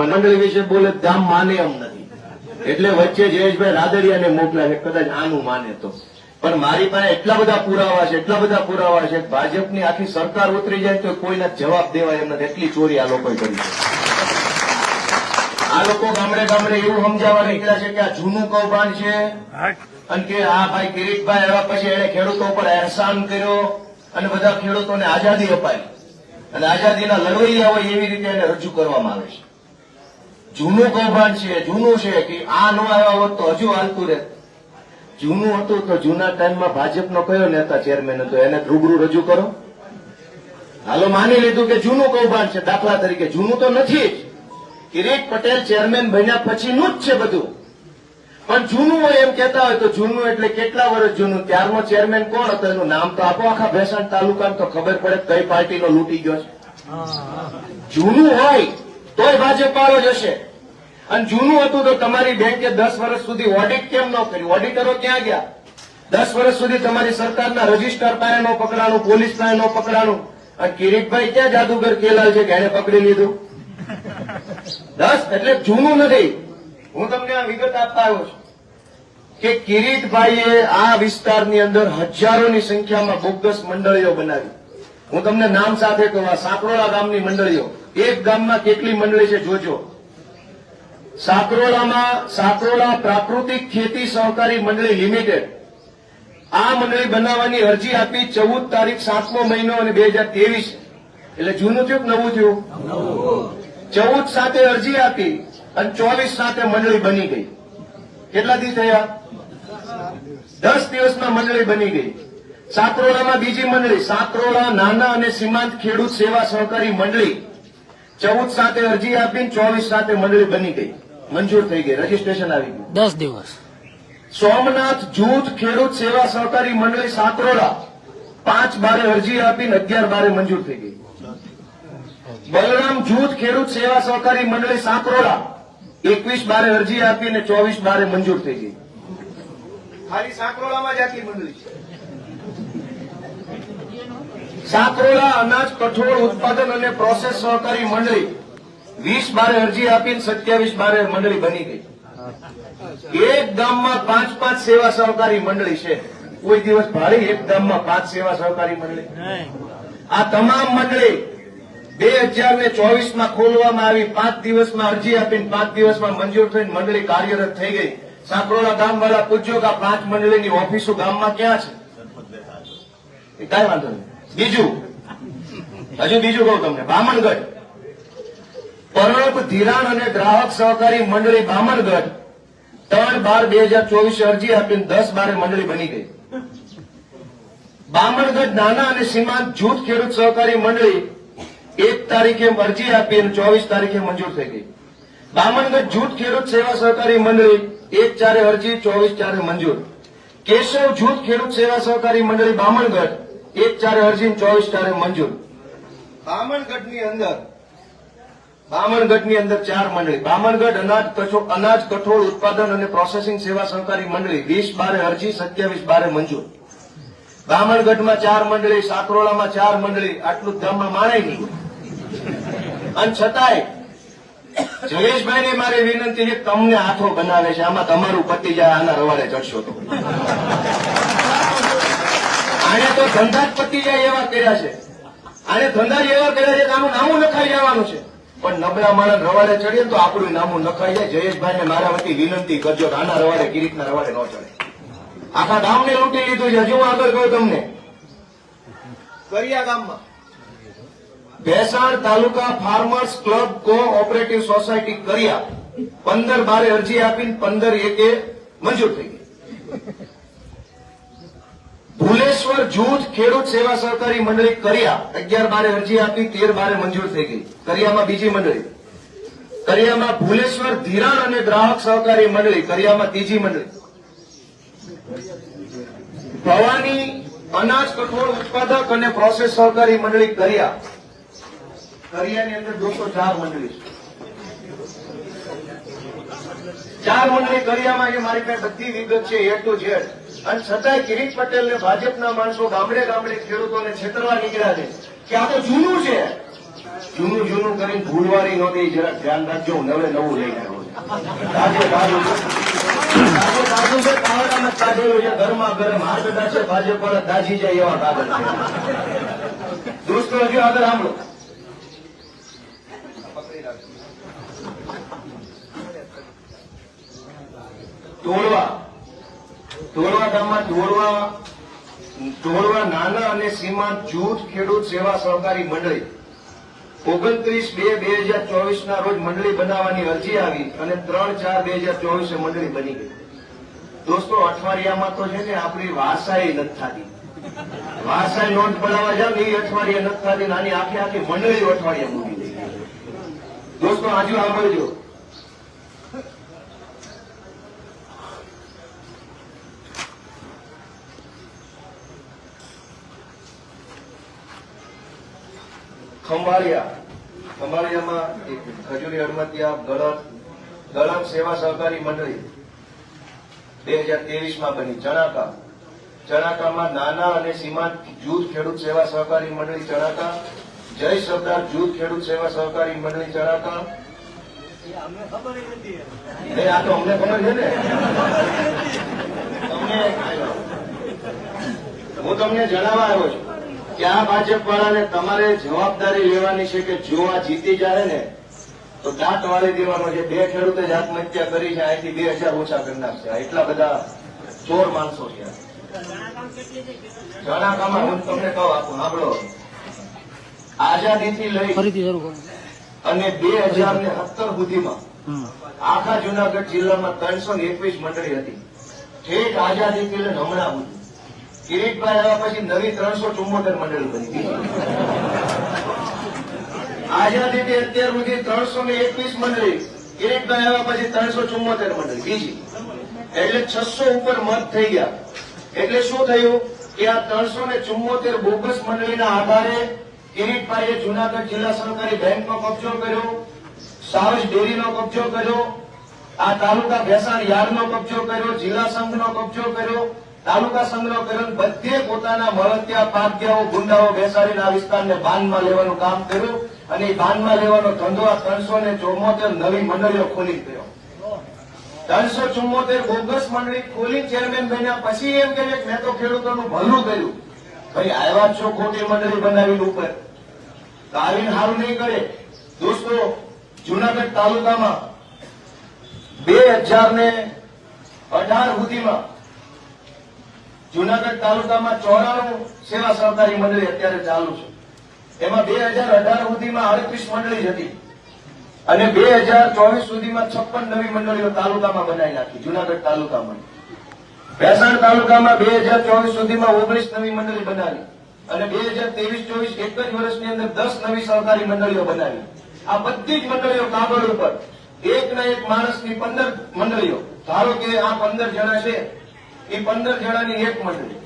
મંડળી વિશે બોલે ગામ માને એમ નથી. એટલે વચ્ચે જયેશભાઈ રાદડિયાને મોકલ્યા કદાચ આનું માને તો. પણ મારી પાસે એટલા બધા પુરાવા છે, એટલા બધા પુરાવા છે, ભાજપની આખી સરકાર ઉતરી જાય તો કોઈના જવાબ દેવાય એમ નથી. એટલી ચોરી આ લોકોએ કરી છે. આ લોકો ગામડે ગામડે એવું સમજાવવા નીકળ્યા છે કે આ જૂનું કૌભાંડ છે અને કે આ ભાઈ કિરીટભાઈ આવ્યા પછી એને ખેડૂતો પર અહેસાન કર્યો અને બધા ખેડૂતોને આઝાદી અપાઈ. અને આઝાદીના લડવૈયા હોય એવી રીતે એને રજૂ કરવામાં આવે છે. જૂનું કૌભાંડ છે જૂનું છે કે આ નો આવ્યા હોત તો હજુ હાલતું રહે જૂનું હતું તો જૂના ટાઈમમાં ભાજપનો કયો નેતા ચેરમેન હતો? એને રૂબરૂ રજૂ કરો. હાલો માની લીધું કે જૂનું કૌભાંડ છે દાખલા તરીકે જૂનું તો નથી જ. કિરીટ પટેલ ચેરમેન બન્યા પછીનું જ છે બધું. પણ જૂનું હોય એમ કહેતા હોય તો જૂનું એટલે કેટલા વર્ષ જૂનું? ત્યારનો ચેરમેન કોણ હતો? એનું નામ તો આપો આખા ભેસાણ તાલુકામાં તો ખબર પડે કઈ પાર્ટીનો લૂંટી ગયો છે. જૂનું હોય તોય ભાજપ વાળો જશે અને જૂનું હતું તો તમારી બેંકે દસ વર્ષ સુધી ઓડિટ કેમ ન કર્યું? ઓડિટરો ક્યાં ગયા? દસ વર્ષ સુધી તમારી સરકારના રજિસ્ટર પાસે નો પકડાણું, પોલીસ પાસે નો પકડાણું. અને કિરીટભાઈ ક્યાં જાદુગર કેલાલ છે કે એને પકડી લીધું? દસ? એટલે જૂનું નથી. હું તમને આ વિગત આપતા આવ્યો છું કે કિરીટભાઈએ આ વિસ્તારની અંદર હજારોની સંખ્યામાં બોગસ મંડળીઓ બનાવી. હું તમને નામ સાથે કહું, આ સાંકરોળા ગામની મંડળીઓ. એક ગામમાં કેટલી મંડળી છે જોજો. સાકરોળામાં સાકરોલા પ્રાકૃતિક ખેતી સહકારી મંડળી લિમિટેડ. આ મંડળી બનાવવાની અરજી આપી ચૌદ તારીખ સાતમો મહિનો અને બે એટલે જૂનું થયું નવું થયું? ચૌદ સાથે અરજી આપી અને ચોવીસ સાથે મંડળી બની ગઈ. કેટલા દિવસ થયા? દસ દિવસમાં મંડળી બની ગઈ. સાકરોલામાં બીજી મંડળી સાકરોલા નાના અને સીમાંત ખેડૂત સેવા સહકારી મંડળી. ચૌદ સાથે અરજી આપીને ચોવીસ સાથે મંડળી બની ગઈ. મંજૂર થઈ ગઈ. રજીસ્ટ્રેશન આવી ગયું. દસ દિવસ. સોમનાથ જૂથ ખેડૂત સેવા સહકારી મંડળી સાકરોડા પાંચ બારે અરજી આપીને અગિયાર બારે મંજૂર થઈ ગઈ. બલરામ જૂથ ખેડૂત સેવા સહકારી મંડળી સાકરોડા એકવીસ બારે અરજી આપીને ચોવીસ બારે મંજૂર થઈ ગઈ. ખાલી સાકરોડામાં જ આટલી મંડળી છે. સાકરોડા અનાજ, કઠોળ ઉત્પાદન અને પ્રોસેસ સહકારી મંડળી. વીસ બારે અરજી આપીને સત્યાવીસ બારે મંડળી બની ગઈ. એક ગામમાં પાંચ પાંચ સેવા સહકારી મંડળી છે. કોઈ દિવસ ભારે એક ગામમાં પાંચ સેવા સહકારી મંડળી. આ તમામ મંડળી બે હજાર ને ચોવીસમાં ખોલવામાં આવી. પાંચ દિવસમાં અરજી આપીને પાંચ દિવસમાં મંજૂર થઈને મંડળી કાર્યરત થઈ ગઈ. સાંકરોડા ગામવાળા પૂછ્યો કે આ પાંચ મંડળીની ઓફિસો ગામમાં ક્યાં છે? કાંઈ વાંધો નહીં. બીજું? હજુ બીજું કહું તમને, બામણગઢ. પરણપ ધિરાણ અને ગ્રાહક સહકારી મંડળી બામણગઢ ત્રણ બાર બે હજાર ચોવીસ અરજી આપીને દસ બારે મંડળી બની ગઈ. બામણગઢ નાના અને સીમાંત જૂથ ખેડૂત સહકારી મંડળી એક તારીખે અરજી આપી અને ચોવીસ તારીખે મંજૂર થઈ ગઈ. બામણગઢ જૂથ ખેડૂત સેવા સહકારી મંડળી એક ચારે અરજી, ચોવીસ ચારે મંજૂર. કેશવ જૂથ ખેડૂત સેવા સહકારી મંડળી બામણગઢ એક ચારે અરજી ચોવીસ ચારે મંજૂર. બામણગઢની અંદર. બામણગઢની અંદર ચાર મંડળી. બામણગઢ અનાજ કઠોળ અનાજ કઠોળ ઉત્પાદન અને પ્રોસેસિંગ સેવા સહકારી મંડળી વીસ બારે અરજી સત્યાવીસ બારે મંજૂર. બામણગઢમાં ચાર મંડળી સાકરોળામાં ચાર મંડળી આટલું જ માણે નહીં. અને છતાંય જયેશભાઈને મારી વિનંતી છે કે તમને હાથો બનાવે છે આમાં તમારું પતિ જાય આના રવાડે ચડશો તો. આને તો ધંધા જ પતી જાય એવા કર્યા છે. આને ધંધા એવા કર્યા છે કે આનું નામું નખાઈ જવાનું છે. પણ નબળા માણસ રવાડે ચડીએ તો આપણું નામું નખાઈ જાય. જયેશભાઈને મારા વતી વિનંતી કરજો આના રવાડે કિરીટના રવાડે ન ચડે. આખા ગામને લૂંટી લીધું છે. હજુ હું આગળ કહ્યું તમને. કરિયા ગામમાં. Bhesan taluka farmers club co operative society Kariya. પંદર બારે અરજી આપીને પંદર એકે મંજૂર થઈ ગઈ. જૂથ ખેડૂત સેવા સહકારી મંડળી કરિયા અગિયાર બારે અરજી આપી, તેર બારે મંજૂર થઈ ગઈ. કરિયામાં બીજી મંડળી. કરિયામાં ભુલેશ્વર ધિરાણ અને ગ્રાહક સહકારી મંડળી, કરિયામાં ત્રીજી મંડળી. ભવાની અનાજ કઠોળ ઉત્પાદક અને પ્રોસેસ સહકારી મંડળી કરિયા. કરિયાની અંદર દોસો ચાર મંડળી ચાર મંડળી કરિયામાં જે મારી પાસે બધી વિગત છે એ ટુ ઝેડ અને છતાંય કિરીટ પટેલ ને ભાજપના માણસો ગામડે ગામડે ખેડૂતોને છેતરવા નીકળ્યા છે કે આ તો જૂનું છે. જૂનું જૂનું કરીને ભૂલવાની નહોતી જરા ધ્યાન રાખજો, નવે નવું લઈ આવ્યો છું. છે. છે. છે. ગરમા હાથ દાશે ભાજપ દાજી જાય એવા કાગળ છે. દોસ્તો, હજુ આગળ સાંભળો. ગામમાં તોડવા તોડવા નાના અને સીમાંત જૂથ ખેડૂત સેવા સહકારી મંડળી ઓગણત્રીસ બે બે હજાર ચોવીસના રોજ મંડળી બનાવવાની અરજી આવી અને ત્રણ ચાર બે હજાર ચોવીસે મંડળી બની ગઈ. દોસ્તો, અઠવાડિયામાં તો છે ને આપણી વારસાઈ નથી થતી. વારસાઈ નોંધ પડાવવા જાવ એ અઠવાડિયે નથી થતી નાની આખી આખી મંડળી અઠવાડિયા મૂકી દઈ દોસ્તો, આજુ સાંભળજો. ખંભાળિયા. ખંભાળિયામાં ખજૂરી હડમતિયા ગળત ગળમ સેવા સહકારી મંડળી બે હજાર તેવીસમાં બની. ચણાકા. ચણાકામાં નાના અને સીમાંત જૂથ ખેડૂત સેવા સહકારી મંડળી ચણાકા. જય સરદાર જૂથ ખેડૂત સેવા સહકારી મંડળી ચણાકા. આ તો અમને ખબર છે ને. તમને હું તમને જણાવવા આવ્યો છું. આ ભાજપ વાળાને તમારે જવાબદારી લેવાની છે કે જો આ જીતી જાય ને તો દાંત વાળી દેવાનો છે બે ખેડૂતે જ આત્મહત્યા કરી છે અહીંથી બે હજાર ઓછા કરી નાખશે. એટલા બધા ચોર માણસો છે. જણાકામાં હું તમને કહું આપું સાંભળો. આઝાદીથી લઈ અને બે હજાર ને સત્તર સુધીમાં આખા જુનાગઢ જિલ્લામાં ત્રણસો એકવીસ મંડળી હતી. ઠેક આઝાદીથી લઈને હમણાં સુધી. કિરીટભાઈ આવ્યા પછી નવી ત્રણસો ચુમ્મોતેર મંડળ બની આઝાદીથી અત્યાર સુધી ત્રણસો ને એકવીસ મંડળી કિરીટભાઈ આવ્યા પછી ત્રણસો ચુમ્મોતેર મંડળી. બીજી. એટલે છસો ઉપર મત થઈ ગયા. એટલે શું થયું કે આ ત્રણસો ને ચુમ્મોતેર બોગસ મંડળીના આધારે કિરીટભાઈએ જુનાગઢ જિલ્લા સહકારી બેંકનો કબજો કર્યો, સાવજ ડેરીનો કબજો કર્યો, આ તાલુકા ભેસાણ યાર્ડનો કબજો કર્યો, જિલ્લા સંઘનો કબજો કર્યો તાલુકા સંગ્રહ કર્યો બધે પોતાના મળતિયા પાગ્યાઓ ગુંડાઓ બેસાડીને આ વિસ્તારને બાનમાં લેવાનું કામ કર્યું અને બાનમાં લેવાનો ધંધો આ ત્રણસો ને ચોમોતેર નવી મંડળીઓ ખોલી ગયો ત્રણસો ચુમ્મોતેર બોગસ મંડળી ખોલી ચેરમેન બન્યા પછી એમ કે મેં તો ખેડૂતોનું ભલું કર્યું. ભાઈ, આવ્યા છો ખોટી મંડળી બનાવીને ઉપર. તો આવીને સારું નહીં કરે. દોસ્તો, જુનાગઢ તાલુકામાં બે હજાર ને અઢાર સુધીમાં જુનાગઢ તાલુકામાં ચોરાણું સેવા સહકારી મંડળી અત્યારે ચાલુ છે. એમાં બે હજાર અઢાર સુધીમાં અડત્રીસ મંડળી હતી. અને બે હજાર ચોવીસ સુધીમાં છપ્પન નવી મંડળીઓ તાલુકામાં બનાવી નાખી, જુનાગઢ તાલુકામાં. ભેસાણ તાલુકામાં બે હજાર ચોવીસ સુધીમાં ઓગણીસ નવી મંડળી બનાવી અને બે હજાર ત્રેવીસ ચોવીસ એક જ વર્ષની અંદર દસ નવી સહકારી મંડળીઓ બનાવી. આ બધી જ મંડળીઓ કાગળ ઉપર એક ના એક માણસની પંદર મંડળીઓ. ધારો કે આ પંદર જણા છે એ પંદર જણાની એક મંડળી.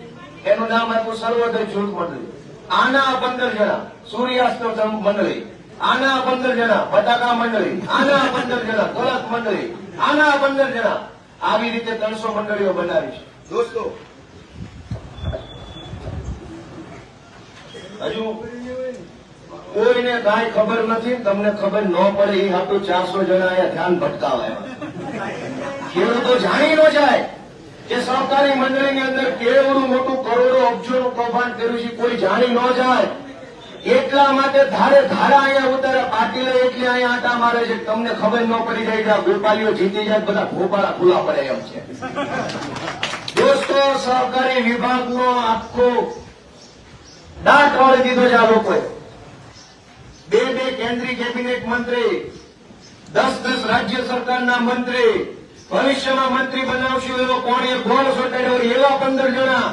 એનું નામ આપ્યું સર્વોદય જૂથ મંડળી. આના પંદર જણા સૂર્યાસ્ત મંડળી. આના પંદર જણા બટાકા મંડળી. આના પંદર જણા ગલત મંડળી. આના પંદર જણા આવી રીતે ત્રણસો મંડળીઓ બનાવી છે. દોસ્તો, હજુ કોઈને કાંઈ ખબર નથી, તમને ખબર ન પડે, એ હાટું ચારસો જણા ધ્યાન ભટકાવા. ખેડૂતો જાણી ન જાય. કે સહકારી મંડળીની અંદર કેવડું મોટું કરોડો અબજોનું કૌભાંડ કર્યું છે, કોઈ જાણી ન જાય. એટલા માટે ધારે ધારા અહીંયા ઉતારે, પાટીલે એટલે અહીંયા આટા મારે છે. તમને ખબર ન પડી જાય કે ગોપાલીઓ જીતી જાય બધા ભોપાળા ખુલ્લા પડે એમ છે. દોસ્તો, સહકારી વિભાગનો આખો દાંત વાળી દીધો છે આ લોકોએ. બે બે કેન્દ્રીય કેબિનેટ મંત્રી, દસ દસ રાજ્ય સરકારના મંત્રી ભવિષ્યમાં મંત્રી બનાવશું એવો કોણીએ ગોળ સોટાડ્યો એવા પંદર જણા.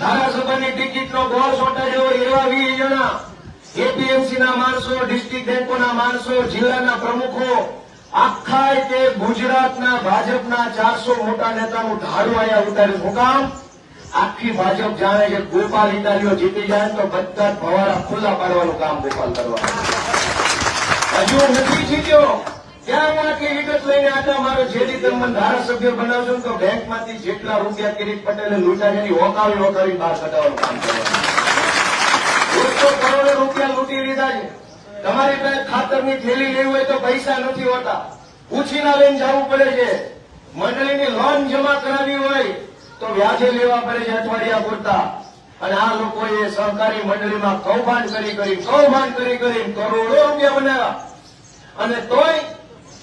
ધારાસભાની ટિકિટનો ગોળ સોટાડ્યો એવા વીસ જણા. એપીએમસી ના માણસો, ડિસ્ટ્રિક્ટ બેંકોના માણસો, જિલ્લાના પ્રમુખો, આખા તે ગુજરાતના ભાજપના ચારસો મોટા નેતાનું ધારું અહીંયા ઉતાર્યું શું આખી ભાજપ જાણે કે ગોપાલ ઇટાલીઓ જીતી જાય તો બધા ભવારા ખુલ્લા પાડવાનું કામ ગોપાલ કરવા. હજુ નથી જીત્યો. ત્યાં વિગત લઈને આટા મારો જેડી તમને ધારાસભ્ય બનાવશો તો બેંકમાંથી જેટલા રૂપિયા કિરીટ પટેલે એની ઓકાવી ઓકાવી બહાર કઢાવવાનું કામ કરવાનું કરોડો રૂપિયા લૂંટી લીધા છે. તમારી પાસે ખાતરની થેલી લેવી હોય તો પૈસા નથી હોતા. ઉછીના લઈને જવું પડે છે. મંડળીની લોન જમા કરાવી હોય તો વ્યાજે લેવા પડે છે અઠવાડિયા પૂરતા. અને આ લોકોએ સહકારી મંડળીમાં કૌભાંડ કરી કરી કૌભાંડ કરી કરી કરોડો રૂપિયા બનાવ્યા. અને તોય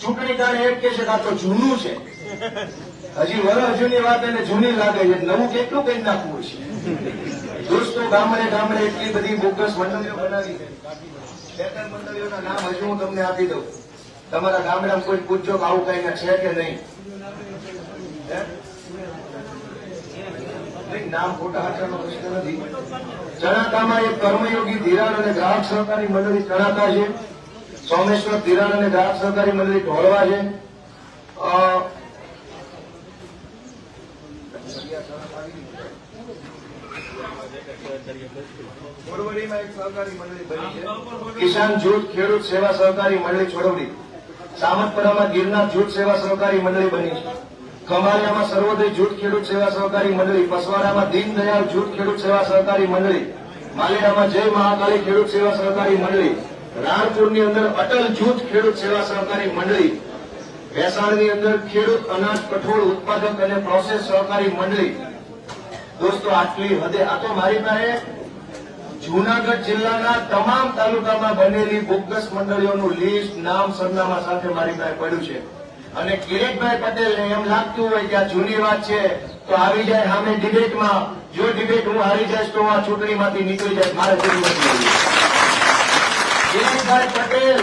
ચૂંટણી તારે એમ કે છે આ તો જૂનું છે. હજી વર્ષ જૂની વાત એને જૂની લાગે છે. નવું કેટલું કઈ નાખવું છે દોસ્તો, ગામડે ગામડે એટલી બધી બોગસ મંડળીઓ બનાવી બે ત્રણ મંડળીઓના નામ હજુ હું તમને આપી દઉં. તમારા ગામડામાં કોઈ પૂછજો કે આવું કઈ છે કે નહીં? નામ ખોટા હાચાનો પ્રશ્ન નથી. ચણાકામાં એક કર્મયોગી ધિરાણ અને ગ્રાહક સહકારી મંડળી ચણાકા છે. સોમેશ્વર ધિરાણ અને ગ્રાહક સહકારી મંડળી ઢોળવા છે. કિસાન જૂથ ખેડૂત સેવા સહકારી મંડળી છોડવડી. સામતપરામાં ગિરનાર જૂથ સેવા સહકારી મંડળી બની છે. ખમારિયામાં સર્વોદય જૂથ ખેડૂત સેવા સહકારી મંડળી. પસવાડામાં દીનદયાળ જૂથ ખેડૂત સેવા સહકારી મંડળી. માલેડામાં જય મહાકાળી ખેડૂત સેવા સહકારી મંડળી. રાણપુરની અંદર અટલ જૂથ ખેડૂત સેવા સહકારી મંડળી, ભેસાણની અંદર ખેડૂત અનાજ કઠોળ ઉત્પાદક અને પ્રોસેસ સહકારી મંડળી. દોસ્તો, આટલી હદે આ તો મારી પાસે જૂનાગઢ જિલ્લાના તમામ તાલુકામાં બનેલી બોગસ મંડળીઓનું લિસ્ટ, નામ, સરનામા સાથે મારી પાસે પડ્યું છે. અને કિરીટભાઈ પટેલને એમ લાગતું હોય કે આ જૂની વાત છે, તો આવી જાય સામે ડિબેટમાં જો ડિબેટ હું હારી જઈશ તો આ ચૂંટણીમાંથી નીકળી જાય મારે જરૂર નથી પટેલ.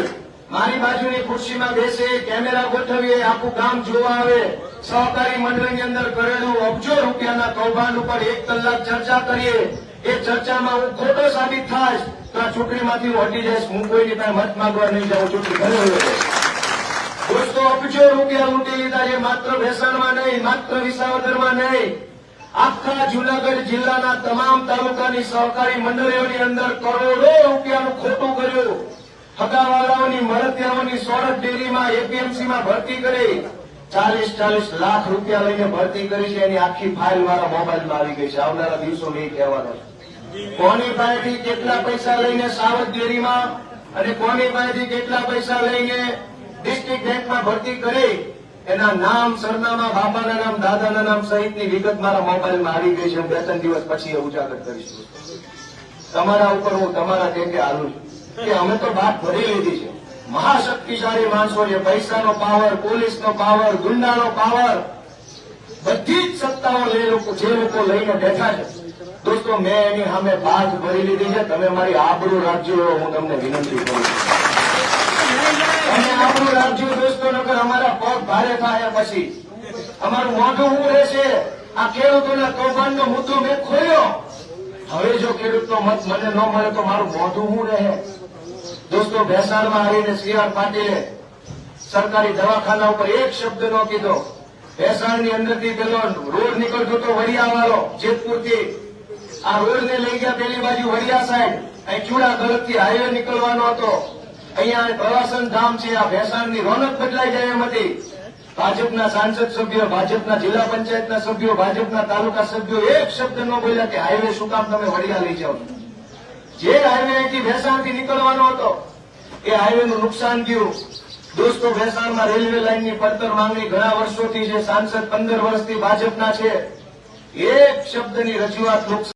મારી બાજુની ખુરશીમાં બેસે, કેમેરા ગોઠવીએ, આખું ગામ જોવા આવે. સહકારી મંડળની અંદર કરેલું અબજો રૂપિયાના કૌભાંડ ઉપર એક કલાક ચર્ચા કરીએ. એ ચર્ચામાં હું ખોટો સાબિત થાય તો આ ચૂંટણીમાંથી હું હટી જઈશ. હું કોઈની પાસે મત માંગવા નહીં જાઉં, ચૂંટણી દોસ્તો, અબજો રૂપિયા લૂંટી લીધા છે, માત્ર ભેસાણમાં નહીં, માત્ર વિસાવદરમાં નહીં. આખા જુનાગઢ જિલ્લાના તમામ તાલુકાની સહકારી મંડળીઓની અંદર કરોડો રૂપિયાનું ખોટું કર્યું. હગાવાળાઓની મળતિયાઓની સોરઠ ડેરીમાં એપીએમસીમાં ભરતી કરી. ચાલીસ ચાલીસ લાખ રૂપિયા લઈને ભરતી કરી છે. એની આખી ફાઇલ મારા મોબાઈલમાં આવી ગઈ છે. આવનારા દિવસો નહીં કહેવાનો છે. કોની પાસેથી કેટલા પૈસા લઈને સાવધ ડેરીમાં અને કોની પાસેથી કેટલા પૈસા લઈને ડિસ્ટ્રિક્ટ બેંકમાં ભરતી કરી? એના નામ, સરનામા, બાપાના નામ, દાદાના નામ સહિતની વિગત મારા મોબાઈલમાં આવી ગઈ છે. બે ત્રણ દિવસ પછી ઉજાગર કરીશું. તમારા ઉપર હું તમારા તે હાલું છું. કે અમે તો બાત ભરી લીધી છે. મહાશક્તિશાળી માણસો છે પૈસાનો પાવર પોલીસનો પાવર ગુંડાનો પાવર બધી જ સત્તાઓ લે લોકો જે લોકો લઈને બેઠા છે. દોસ્તો, મેં એની સામે બાથ ભરી લીધી છે. તમે મારી આબરૂ રાખજો હું તમને વિનંતી કરું છું. તમે આબરૂ રાખજો દોસ્તો નગર અમારા ભારે થાય પછી. અમારું મોઢું હું રહેશે. આ ખેડૂતોના કૌભાંડનો મુદ્દો મેં ખોલ્યો. હવે જો ખેડૂતનો મત મને ન મળે તો મારું મોઢું હું રહે. દોસ્તો, ભેસાણમાં આવીને સી આર પાટીલે સરકારી દવાખાના ઉપર એક શબ્દ નો કીધો. ભેસાણની અંદરથી પેલો રોડ નીકળતો હતો વડિયા જેતપુરથી. આ રોડ ને લઈ ગયા પેલી બાજુ વડિયા સાઈડ અહીં ચૂડા ગલતથી હાઈવે નીકળવાનો હતો. અહીંયા પ્રવાસન ધામ છે, આ ભેસાણની રોનક બદલાઈ જાય એમ હતી. ભાજપના સાંસદ સભ્યો, ભાજપના જિલ્લા પંચાયતના સભ્યો, ભાજપના તાલુકા સભ્યો, એક શબ્દ ન બોલ્યા કે હાઈવે શું કામ તમે વડિયા લઈ જાઓ. જે હાઈવે અહીંથી ભેસાણથી નીકળવાનો હતો, એ હાઈવેનું નુકસાન થયું. દોસ્તો, ભેસાણમાં રેલવે લાઇનની પડતર માંગણી ઘણા વર્ષોથી છે. સાંસદ પંદર વર્ષથી ભાજપના છે. એક શબ્દની રજૂઆત